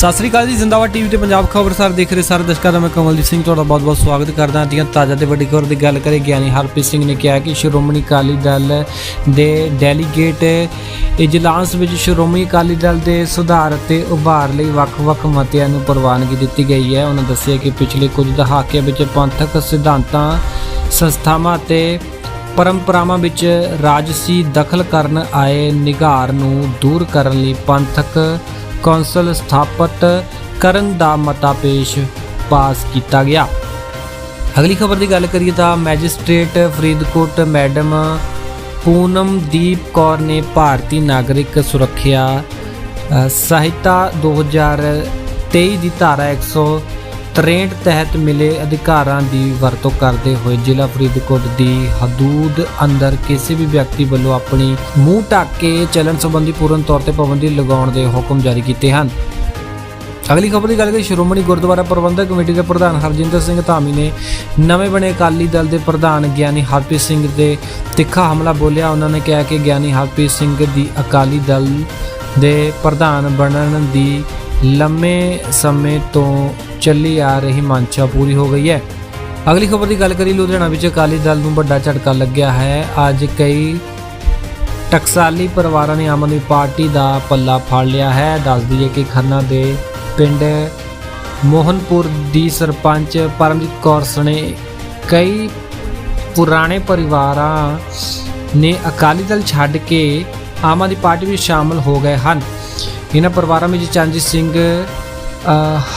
ਸਤਿ ਸ੍ਰੀ ਅਕਾਲ ਜੀ, ਜ਼ਿੰਦਾਬਾਦ ਟੀਵੀ ਤੇ ਪੰਜਾਬ ਖਬਰ ਖਬਰਸਾਰ ਦੇਖ ਰਹੇ ਸਾਰੇ ਦਰਸ਼ਕਾਂ ਦਾ ਮੈਂ ਕਮਲਜੀਤ ਸਿੰਘ ਤੁਹਾਡਾ ਬਹੁਤ-ਬਹੁਤ ਸਵਾਗਤ ਕਰਦਾ ਹਾਂ। ਦੀਆਂ ਤਾਜ਼ਾ ਤੇ ਵੱਡੀ ਖਬਰ ਦੀ ਗੱਲ ਕਰੇ ਗਿਆਨੀ ਹਰਪ੍ਰੀਤ ਸਿੰਘ ਨੇ ਕਿਹਾ ਕਿ ਸ਼੍ਰੋਮਣੀ ਅਕਾਲੀ ਦਲ ਦੇ ਡੈਲੀਗੇਟ ਇਜਲਾਸ ਵਿੱਚ ਸ਼੍ਰੋਮਣੀ ਅਕਾਲੀ ਦਲ ਦੇ ਸੁਧਾਰ ਅਤੇ ਉਭਾਰ ਲਈ ਵੱਖ-ਵੱਖ ਮਤਿਆਂ ਨੂੰ ਪ੍ਰਵਾਨਗੀ ਦਿੱਤੀ ਗਈ ਹੈ। ਉਹਨਾਂ ਦੱਸਿਆ ਕਿ ਪਿਛਲੇ ਕੁਝ ਦਹਾਕਿਆਂ ਵਿੱਚ ਪੰਥਕ ਸਿਧਾਂਤਾਂ, ਸੰਸਥਾਵਾਂ ਅਤੇ ਪਰੰਪਰਾਵਾਂ ਵਿੱਚ ਰਾਜਸੀ ਦਖਲ ਕਰਨ ਆਏ ਨਿਗਾਰ ਨੂੰ ਦੂਰ ਕਰਨ ਲਈ ਪੰਥਕ ਕੌਂਸਲ ਸਥਾਪਿਤ ਕਰਨ ਦਾ ਮਤਾ ਪੇਸ਼ ਪਾਸ ਕੀਤਾ ਗਿਆ। ਅਗਲੀ ਖਬਰ ਦੀ ਗੱਲ ਕਰੀਏ ਤਾਂ ਮੈਜਿਸਟ੍ਰੇਟ ਫਰੀਦਕੋਟ ਮੈਡਮ ਪੂਨਮਦੀਪ ਕੌਰ ਨੇ ਭਾਰਤੀ ਨਾਗਰਿਕ ਸੁਰੱਖਿਆ ਅ, ਸੰਹਿਤਾ 2023 ਦੀ ਧਾਰਾ 163 ਤਹਿਤ ਮਿਲੇ ਅਧਿਕਾਰਾਂ ਦੀ ਵਰਤੋਂ ਕਰਦੇ ਹੋਏ ਜ਼ਿਲ੍ਹਾ ਫਰੀਦਕੋਟ ਦੀ ਹਦੂਦ ਅੰਦਰ ਕਿਸੇ ਵੀ ਵਿਅਕਤੀ ਵੱਲੋਂ ਆਪਣੀ ਮੂੰਹ ਢੱਕ ਕੇ ਚੱਲਣ ਸੰਬੰਧੀ ਪੂਰਨ ਤੌਰ ਤੇ ਪਾਬੰਦੀ ਲਗਾਉਣ ਦੇ ਹੁਕਮ ਜਾਰੀ ਕੀਤੇ ਹਨ। ਅਗਲੀ ਖਬਰ ਦੀ ਗੱਲ ਕਰੀਏ, ਸ਼੍ਰੋਮਣੀ ਗੁਰਦੁਆਰਾ ਪ੍ਰਬੰਧਕ ਕਮੇਟੀ ਦੇ ਪ੍ਰਧਾਨ ਹਰਜਿੰਦਰ ਸਿੰਘ ਧਾਮੀ ਨੇ ਨਵੇਂ ਬਣੇ ਅਕਾਲੀ ਦਲ ਦੇ ਪ੍ਰਧਾਨ ਗਿਆਨੀ ਹਰਪ੍ਰੀਤ ਸਿੰਘ ਦੇ ਤਿੱਖਾ ਹਮਲਾ ਬੋਲਿਆ। ਉਹਨਾਂ ਨੇ ਕਿਹਾ ਕਿ ਗਿਆਨੀ ਹਰਪ੍ਰੀਤ ਸਿੰਘ ਦੀ ਅਕਾਲੀ ਦਲ ਦੇ ਪ੍ਰਧਾਨ ਬਣਨ ਦੀ ਲੰਮੇ ਸਮੇਂ ਤੋਂ ਚੱਲੀ ਆ ਰਹੀ ਮੰਸ਼ਾ ਪੂਰੀ ਹੋ ਗਈ ਹੈ। ਅਗਲੀ ਖਬਰ ਦੀ ਗੱਲ ਕਰੀ ਲੁਧਿਆਣਾ ਵਿੱਚ ਅਕਾਲੀ ਦਲ ਨੂੰ ਵੱਡਾ ਝਟਕਾ ਲੱਗਿਆ ਹੈ। ਅੱਜ ਕਈ ਟਕਸਾਲੀ ਪਰਿਵਾਰਾਂ ਨੇ ਆਮ ਆਦਮੀ ਪਾਰਟੀ ਦਾ ਪੱਲਾ ਫੜ ਲਿਆ ਹੈ। ਦੱਸ ਦਈਏ ਕਿ ਖੰਨਾ ਦੇ ਪਿੰਡ ਮੋਹਨਪੁਰ ਦੀ ਸਰਪੰਚ ਪਰਮਜੀਤ ਕੌਰ ਸਣੇ ਕਈ ਪੁਰਾਣੇ ਪਰਿਵਾਰਾਂ ਨੇ ਅਕਾਲੀ ਦਲ ਛੱਡ ਕੇ ਆਮ ਆਦਮੀ ਪਾਰਟੀ ਵਿੱਚ ਸ਼ਾਮਲ ਹੋ ਗਏ ਹਨ। ਇਹਨਾਂ ਪਰਿਵਾਰਾਂ ਵਿੱਚ ਚੰਜੀਤ ਸਿੰਘ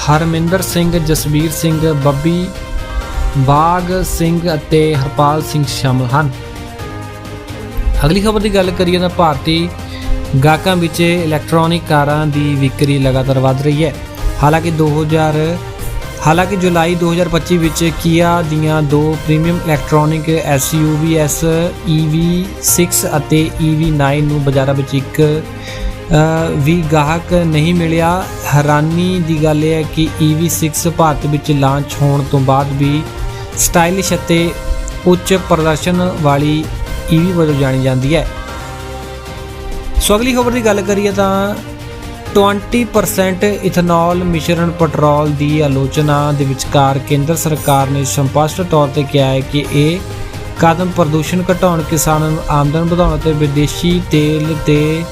ਹਰਮਿੰਦਰ ਸਿੰਘ, ਜਸਵੀਰ ਸਿੰਘ, ਬੱਬੀ, ਬਾਗ ਸਿੰਘ ਅਤੇ ਹਰਪਾਲ ਸਿੰਘ ਸ਼ਾਮਲ ਹਨ। ਅਗਲੀ ਖਬਰ ਦੀ ਗੱਲ ਕਰੀਏ ਤਾਂ ਭਾਰਤੀ ਗਾਹਕਾਂ ਵਿੱਚ ਇਲੈਕਟ੍ਰੋਨਿਕ ਕਾਰਾਂ ਦੀ ਵਿਕਰੀ ਲਗਾਤਾਰ ਵਧ ਰਹੀ ਹੈ। ਹਾਲਾਂਕਿ 2000 ਹਾਲਾਂਕਿ ਜੁਲਾਈ 2025 ਵਿੱਚ ਕੀਆ ਦੀਆਂ ਦੋ ਪ੍ਰੀਮੀਅਮ ਇਲੈਕਟ੍ਰੋਨਿਕ SUVs EV6 ਅਤੇ EV9 ਨੂੰ ਬਾਜ਼ਾਰਾਂ ਵਿੱਚ ਇੱਕ ਵੀ ਗਾਹਕ ਨਹੀਂ ਮਿਲਿਆ। ਹੈਰਾਨੀ ਦੀ ਗੱਲ ਇਹ ਹੈ ਕਿ EV6 ਭਾਰਤ ਵਿੱਚ ਲਾਂਚ ਹੋਣ ਤੋਂ ਬਾਅਦ ਵੀ ਸਟਾਈਲਿਸ਼ ਅਤੇ ਉੱਚ ਪ੍ਰਦਰਸ਼ਨ ਵਾਲੀ EV ਵਜੋਂ ਜਾਣੀ ਜਾਂਦੀ ਹੈ। ਸੋ ਅਗਲੀ ਖਬਰ ਦੀ ਗੱਲ ਕਰੀਏ ਤਾਂ 20% ਇਥਨੋਲ ਮਿਸ਼ਰਣ ਪੈਟਰੋਲ ਦੀ ਆਲੋਚਨਾ ਦੇ ਵਿਚਕਾਰ ਕੇਂਦਰ ਸਰਕਾਰ ਨੇ ਸਪਸ਼ਟ ਤੌਰ ਤੇ ਕਿਹਾ ਹੈ ਕਿ ਇਹ ਕਦਮ ਪ੍ਰਦੂਸ਼ਣ ਘਟਾਉਣ, ਕਿਸਾਨਾਂ ਨੂੰ ਆਮਦਨ ਵਧਾਉਣ ਅਤੇ ਵਿਦੇਸ਼ੀ ਤੇਲ ਤੇ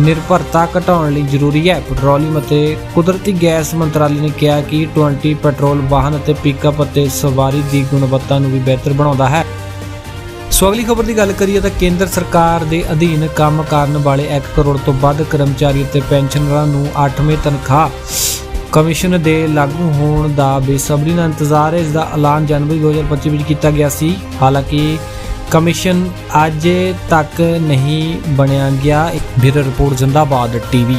ਨਿਰਭਰਤਾ ਘਟਾਉਣ ਲਈ ਜ਼ਰੂਰੀ ਹੈ। ਪੈਟਰੋਲੀਅਮ ਅਤੇ ਕੁਦਰਤੀ ਗੈਸ ਮੰਤਰਾਲੇ ਨੇ ਕਿਹਾ ਕਿ 20 ਪੈਟਰੋਲ ਵਾਹਨ ਅਤੇ ਪਿਕਅਪ ਅਤੇ ਸਵਾਰੀ ਦੀ ਗੁਣਵੱਤਾ ਨੂੰ ਵੀ ਬਿਹਤਰ ਬਣਾਉਂਦਾ ਹੈ। ਸੋ ਅਗਲੀ ਖਬਰ ਦੀ ਗੱਲ ਕਰੀਏ ਤਾਂ ਕੇਂਦਰ ਸਰਕਾਰ ਦੇ ਅਧੀਨ ਕੰਮ ਕਰਨ ਵਾਲੇ 1 ਕਰੋੜ ਤੋਂ ਵੱਧ ਕਰਮਚਾਰੀ ਅਤੇ ਪੈਨਸ਼ਨਰਾਂ ਨੂੰ 8ਵੇਂ ਤਨਖਾਹ ਕਮਿਸ਼ਨ ਦੇ ਲਾਗੂ ਹੋਣ ਦਾ ਬੇਸਬਰੀ ਨਾਲ ਇੰਤਜ਼ਾਰ ਹੈ। ਇਸ ਦਾ ਐਲਾਨ ਜਨਵਰੀ 2025 ਵਿੱਚ ਕੀਤਾ ਗਿਆ ਸੀ। ਹਾਲਾਂਕਿ ਕਮਿਸ਼ਨ ਅੱਜ ਤੱਕ ਨਹੀਂ ਬਣਿਆ ਗਿਆ। Bureau report Zindabad TV.